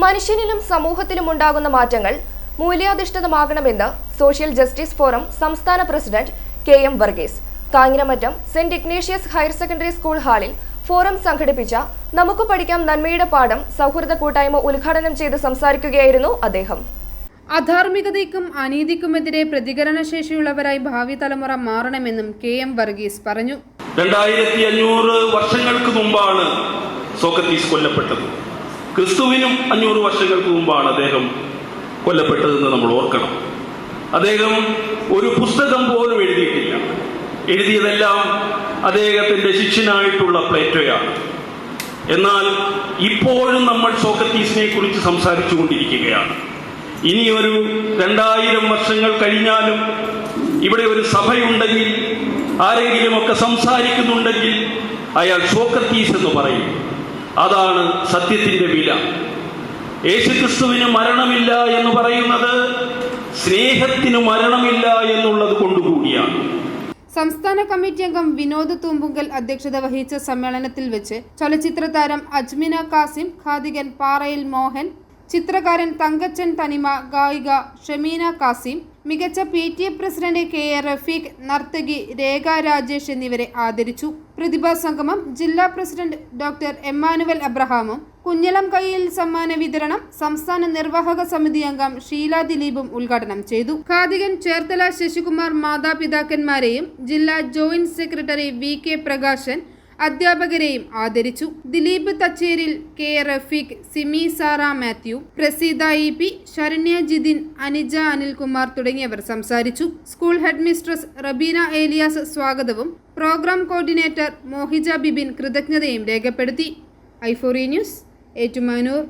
മനുഷ്യനിലും സമൂഹത്തിലും ഉണ്ടാകുന്ന മാറ്റങ്ങൾ മൂല്യാധിഷ്ഠിതമാകണമെന്ന് സോഷ്യൽ ജസ്റ്റിസ് ഫോറം സംസ്ഥാന president K M Varghese. Kanjiramattam saint Ignatius higher secondary school ഹാളിൽ ഫോറം സംഘടിപ്പിച്ച നമുക്ക് പഠിക്കാം നന്മയുടെ പാഠം സൗഹൃദ കൂട്ടായ്മ ഉദ്ഘാടനം ചെയ്ത് സംസാരിക്കുകയായിരുന്നു അദ്ദേഹം. അധാർമികതയ്ക്കും അനീതിക്കുമെതിരെ പ്രതികരണശേഷിയുള്ളവരായി ഭാവി തലമുറ മാറണമെന്നും കെ എം വർഗീസ് പറഞ്ഞു. രണ്ടായിരത്തി അഞ്ഞൂറ് വർഷങ്ങൾക്ക് മുമ്പാണ് സോക്രട്ടീസ് കൊല്ലപ്പെട്ടത്. ക്രിസ്തുവിനും അഞ്ഞൂറ് വർഷങ്ങൾക്ക് മുമ്പാണ് അദ്ദേഹം കൊല്ലപ്പെട്ടതെന്ന് നമ്മൾ ഓർക്കണം. അദ്ദേഹം ഒരു പുസ്തകം പോലും എഴുതിയിട്ടില്ല. എഴുതിയതെല്ലാം അദ്ദേഹത്തിന്റെ ശിഷ്യനായിട്ടുള്ള പ്ലേറ്റോയാണ്. എന്നാൽ ഇപ്പോഴും നമ്മൾ സോക്രട്ടീസിനെ കുറിച്ച് സംസാരിച്ചു കൊണ്ടിരിക്കുകയാണ് ഇനി ഒരു രണ്ടായിരം വർഷങ്ങൾ കഴിഞ്ഞാലും ഇവിടെ ഒരു സഭയുണ്ടെങ്കിൽ ആരെങ്കിലും ഒക്കെ സംസാരിക്കുന്നുണ്ടെങ്കിൽ അയാൾ സോക്രട്ടീസ് എന്ന് പറയും. അതാണ് സത്യത്തിന്റെ വില. യേശുക്രിസ്തുവിന് മരണമില്ല എന്ന് പറയുന്നത് സ്നേഹത്തിന് മരണമില്ല എന്നുള്ളത് കൊണ്ടുകൂടിയാണ്. സംസ്ഥാന കമ്മിറ്റി അംഗം വിനോദ് തൂമ്പുങ്കൽ അധ്യക്ഷത വഹിച്ച സമ്മേളനത്തിൽ വെച്ച് ചലച്ചിത്ര താരം അജ്മിന കാസിം ഖാദികൻ പാറയിൽ മോഹൻ ചിത്രകാരൻ തങ്കച്ചൻ തനിമ ഗായിക ഷമീന കാസിം മികച്ച P T A president K A Rafeeq നർത്തകി രേഖ രാജേഷ് എന്നിവരെ ആദരിച്ചു. പ്രതിഭാ സംഗമം ജില്ലാ പ്രസിഡന്റ് ഡോക്ടർ എമ്മാനുവൽ അബ്രഹാമും കുഞ്ഞലം കയ്യിൽ സമ്മാന വിതരണം സംസ്ഥാന നിർവാഹക സമിതി അംഗം ഷീല ദിലീപും ഉദ്ഘാടനം ചെയ്തു. ഖാദികൻ ചേർത്തല ശശികുമാർ മാതാപിതാക്കന്മാരെയും ജില്ലാ joint secretary V K Prakashan അധ്യാപകരെയും ആദരിച്ചു. Dileep Thacheril K. Rafeeq Simi Sara Mathew Praseetha E. P Saranya Jithin Anija Anilkumar തുടങ്ങിയവർ സംസാരിച്ചു. School head mistress Rabeena Elias സ്വാഗതവും പ്രോഗ്രാം കോർഡിനേറ്റർ മോഹിജ ബിബിൻ കൃതജ്ഞതയും രേഖപ്പെടുത്തി. ഐഫോറി ന്യൂസ് ഏറ്റുമാനൂർ.